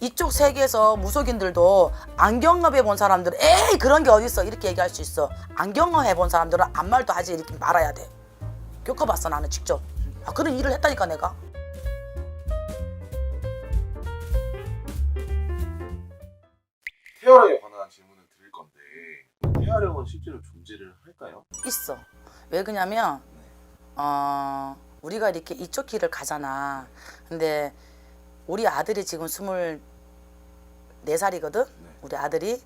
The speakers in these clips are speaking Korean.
이쪽 세계에서 무속인들도 안경업 해본 사람들 은 에이 그런 게 어딨어? 이렇게 얘기할 수 있어. 안경업 해본 사람들은 아무 말도 하지 이렇게 말아야 돼. 겪어봤어 나는 직접. 아, 그런 일을 했다니까 내가. 태어령에 관한 질문을 드릴 건데 태아령은 실제로 존재를 할까요? 있어. 왜 그러냐면 어, 우리가 이렇게 이쪽 길을 가잖아. 근데 우리 아들이 지금 스물 네 살이거든? 우리 아들이.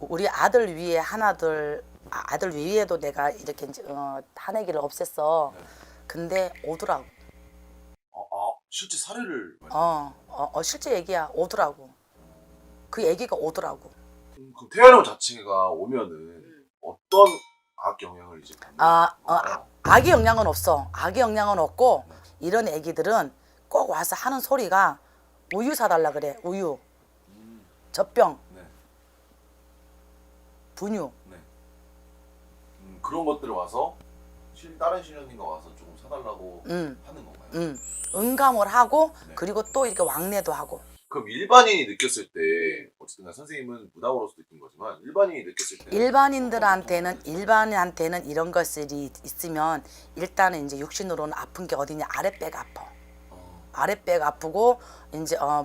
우리 아들 위에 하나둘 아, 아들 위에도 내가 이렇게 이제 어, 한애기를 없앴어. 근데 오더라고. 아, 아 실제 사례를 말씀- 어, 어, 어, 실제 얘기야. 오더라고. 그 얘기가 오더라고. 음, 그럼 태아령 자체가 오면은 어떤 악 영향을 이제 받는 아, 어, 아, 악의 영향은 없어. 악의 영향은 없고 이런 애기들은 꼭 와서 하는 소리가 우유 사달라 그래. 우유, 음, 젖병, 네, 분유. 네. 음, 그런 것들을 와서 실, 다른 신령님과 와서 조금 사달라고 음, 하는 건가요? 음. 응감을 하고 네. 그리고 또 이렇게 왕래도 하고. 그럼 일반인이 느꼈을 때 어쨌든 선생님은 무당으로서 느낀 거지만 일반인이 느꼈을 때 일반인들한테는 일반인한테는 이런 것들이 있으면 일단은 이제 육신으로는 아픈 게 어디냐 아랫배가 아파. 어, 아랫배가 아프고 이제 어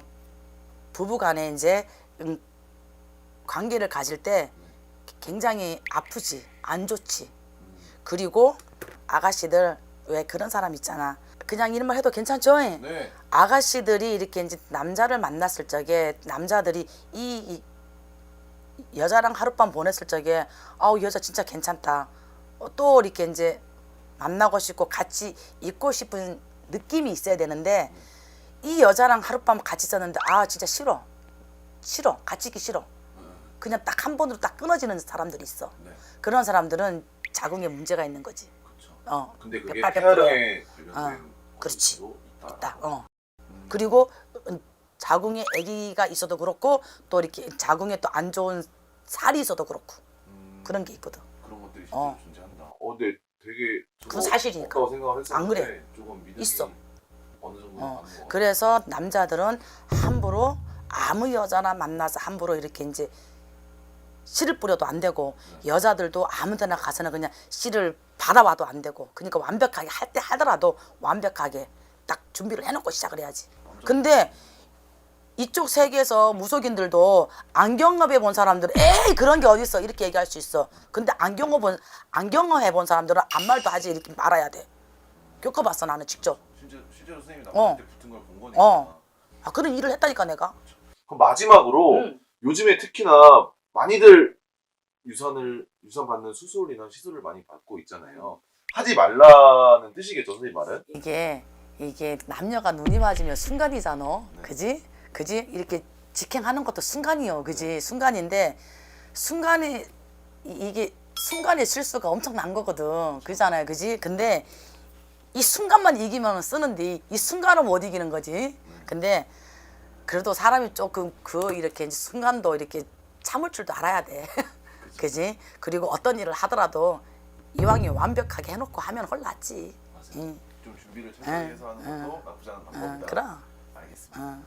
부부간에 이제 음, 관계를 가질 때 굉장히 아프지 안 좋지 음, 그리고 아가씨들 왜 그런 사람 있잖아 그냥 이런 말 해도 괜찮죠? 네. 아가씨들이 이렇게 이제 남자를 만났을 적에 남자들이 이, 이 여자랑 하룻밤 보냈을 적에 아우 여자 진짜 괜찮다 어, 또 이렇게 이제 만나고 싶고 같이 있고 싶은 느낌이 있어야 되는데 이 여자랑 하룻밤 같이 있었는데 아 진짜 싫어 싫어 같이 있기 싫어 그냥 딱 한 번으로 딱 끊어지는 사람들이 있어 네. 그런 사람들은 자궁에 문제가 있는 거지 그렇죠. 어 근데 그게 백발. 태아령에 관련된 어, 그렇지. 것도 있다. 딱 어. 음, 그리고 음, 자궁에 아기가 있어도 그렇고 또 이렇게 자궁에 또 안 좋은 살이 있어도 그렇고 음, 그런 게 있거든. 그런 것들이 진짜 어. 존재한다. 어, 근데 되게 그건 사실이니까. 없다고 생각을 했었는데 안 그래. 조금 믿음이 있어. 어느 정도 어. 그래서 남자들은 함부로 아무 여자나 만나서 함부로 이렇게 이제 씨를 뿌려도 안 되고 여자들도 아무데나 가서는 그냥 씨를 받아와도 안 되고 그러니까 완벽하게 할 때 하더라도 완벽하게 딱 준비를 해놓고 시작을 해야지. 근데 이쪽 세계에서 무속인들도 안경업 해본 사람들은 에이 그런 게 어딨어 이렇게 얘기할 수 있어. 근데 안경업 본 안경업 해본 사람들은 아무 말도 하지 이렇게 말아야 돼. 겪어봤어 나는 직접. 실제 실제로 선생님이 어. 남한테 붙은 걸 본 거니까. 어. 아 그런 일을 했다니까 내가. 그럼 마지막으로 응. 요즘에 특히나 많이들 유산을 유산 받는 수술이나 시술을 많이 받고 있잖아요. 하지 말라는 뜻이겠죠, 선생님 말은? 이게 이게 남녀가 눈이 맞으면 순간이잖아. 네. 그지? 그지? 이렇게 직행하는 것도 순간이요. 그지? 순간인데 순간이 이- 이게 순간의 실수가 엄청난 거거든. 그잖아요. 그지? 근데 이 순간만 이기면 쓰는데 이 순간을 못 이기는 거지. 근데 그래도 사람이 조금 그 이렇게 순간도 이렇게 참을 줄도 알아야 돼. 그지? 그리고 어떤 일을 하더라도 이왕이 완벽하게 해놓고 하면 훨 낫지. 맞아요. 응. 좀 준비를 철저히 응, 해서 하는 응. 것도 나쁘지 않은 응, 방법이다. 그럼. 알겠습니다. 응.